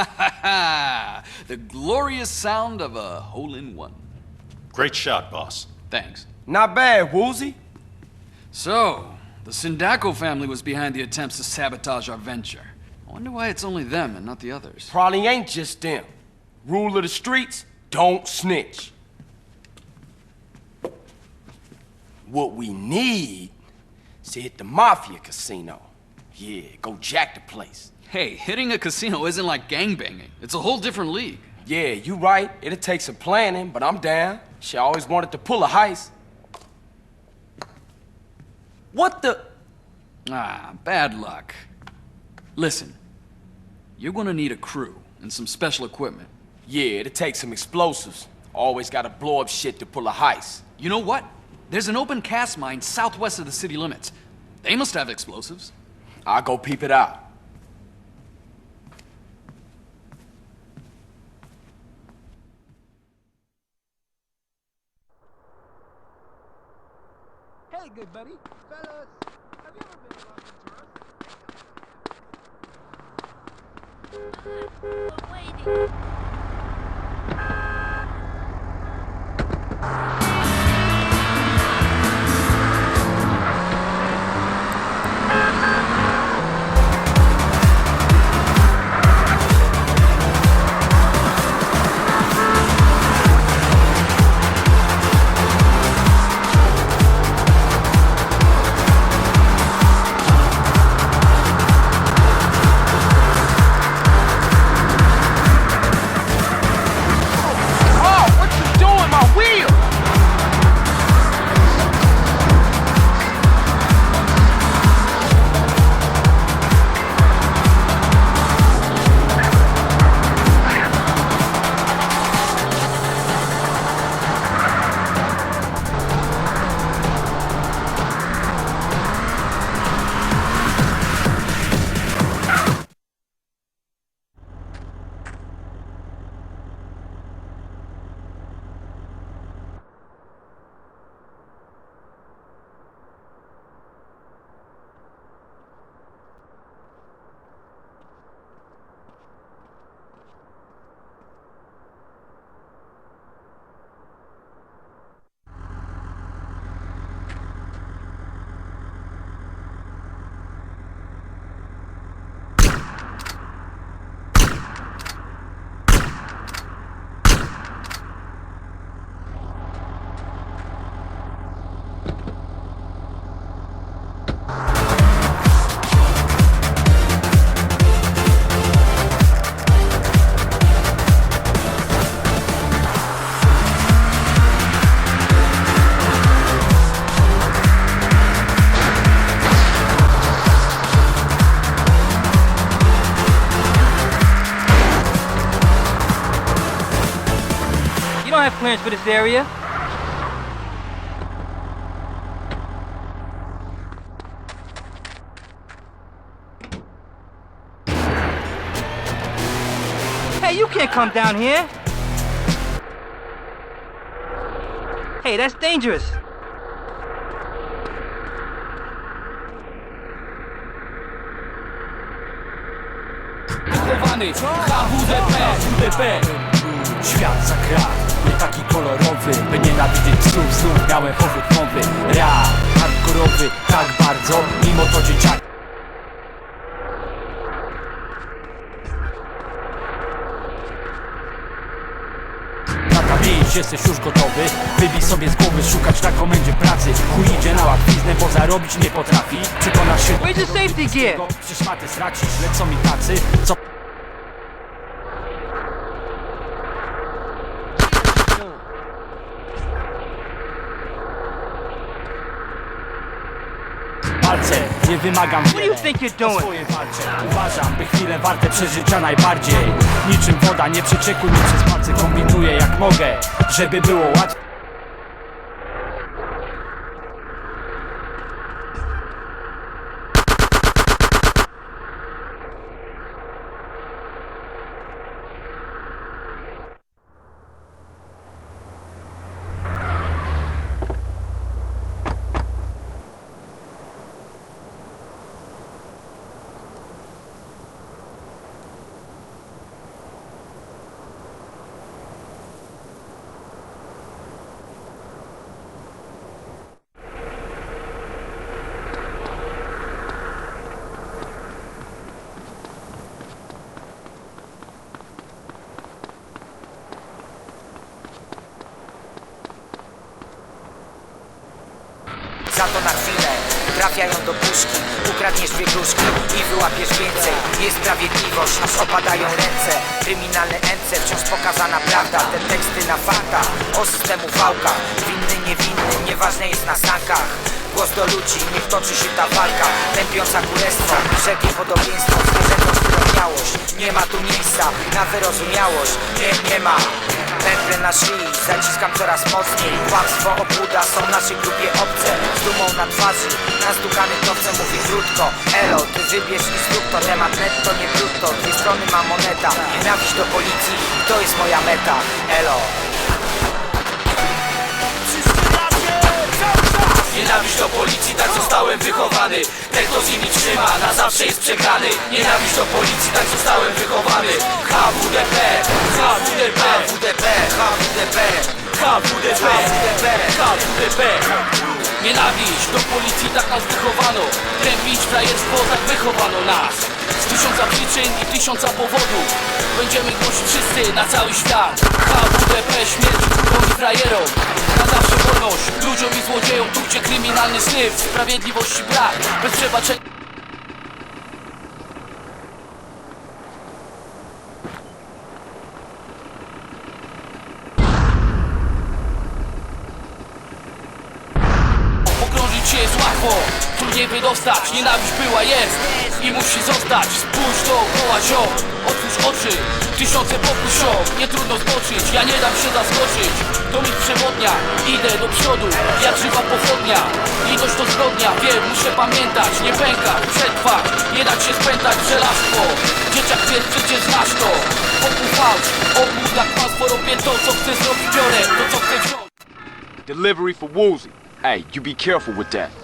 Ha ha ha! The glorious sound of a hole in one. Great shot, boss. Thanks. Not bad, Woozy. So, the Sindaco family was behind the attempts to sabotage our venture. I wonder why it's only them and not the others. Probably ain't just them. Rule of the streets, don't snitch. What we need is to hit the Mafia casino. Yeah, go jack the place. Hey, hitting a casino isn't like gangbanging. It's a whole different league. Yeah, you right. It'll take some planning, but I'm down. She always wanted to pull a heist. What the? Ah, bad luck. Listen, you're gonna need a crew and some special equipment. Yeah, it'll take some explosives. Always gotta blow up shit to pull a heist. You know what? There's an open cast mine southwest of the city limits. They must have explosives. I'll go peep it out. Hey, good buddy. Fellas, have you ever been along the Oh, don't have clearance for this area. Hey, you can't come down here. Hey, that's dangerous. Nie taki kolorowy By nienawidzieć znów, znów miałem powód nowy Rap, hardkorowy, tak bardzo Mimo to dzieciak Lata pięć, jesteś już gotowy? Wybij sobie z głowy, szukać na komendzie pracy. Chuj idzie na łatwiznę, bo zarobić nie potrafi. Przekonasz się Where's your safety gear? Przecież maty stracisz, lecą mi tacy. Co Nie wymagam What do you wiele. think you're o doing? swoje walce Uważam, by chwile warte przeżycia najbardziej. Niczym woda, nie przeciekuj mi przez palce Kombinuję jak mogę, żeby było łatwiej to na chwilę Trafiają do puszki, ukradniesz dwie gruszki i wyłapiesz więcej. Jest sprawiedliwość, aż opadają ręce. Kryminalne ence, wciąż pokazana prawda. Te teksty na fakta, o systemu wałka. Winny, niewinny, nieważne jest na sankach. Głos do ludzi, niech toczy się ta walka. Tępiąca królestwo, wszelkie podobieństwo. Zwierzętom wyrobiałość, nie ma tu miejsca Na wyrozumiałość, nie, nie ma Pętle na szyi, zaciskam coraz mocniej. Kłamstwo, obłuda są naszej grupie obce. Z dumą na twarzy, nastukany towce mówi krótko. Elo, ty wybierz i zrób to. Temat netto, nie brutto. Dwie strony ma moneta. Nienawiść do policji, to jest moja meta. Elo tak zostałem wychowany. Ten kto z nimi trzyma, na zawsze jest przegrany. Nienawiść do policji, tak zostałem wychowany. HWDP, HWDP, HWDP, HWDP HWDP, HWDP Nienawiść do policji, tak nas wychowano. Tępić frajerstwo, tak wychowano nas. Z tysiąca przyczyn i tysiąca powodów Będziemy głosić wszyscy na cały świat. HWDP, śmierć i frajerom wolność. Ludziom i złodziejom Tu gdzie kryminalny snyf, sprawiedliwości brak. Bez przebaczenia Pogrążyć się jest łatwo, trudniej wydostać. Nienawiść była, jest. I musi zostać. Spójrz dookoła ziom, otwórz oczy. Tysiące popuszą, nie trudno zboczyć. Ja nie dam się zaskoczyć, to mi przewodnia Idę do przodu, jak żywa pochodnia. Litość to zbrodnia, wiem, muszę pamiętać Nie pękać, przetrwać, nie dać się spętać żelazko. Dzieciak wiesz, przecież znasz to. Wokół fałsz, obłód jak kłamstwo Robię to, co chcę zrobić, biorę to, co chcę wziąć. Delivery for Woolsey. Hey, you be careful with that.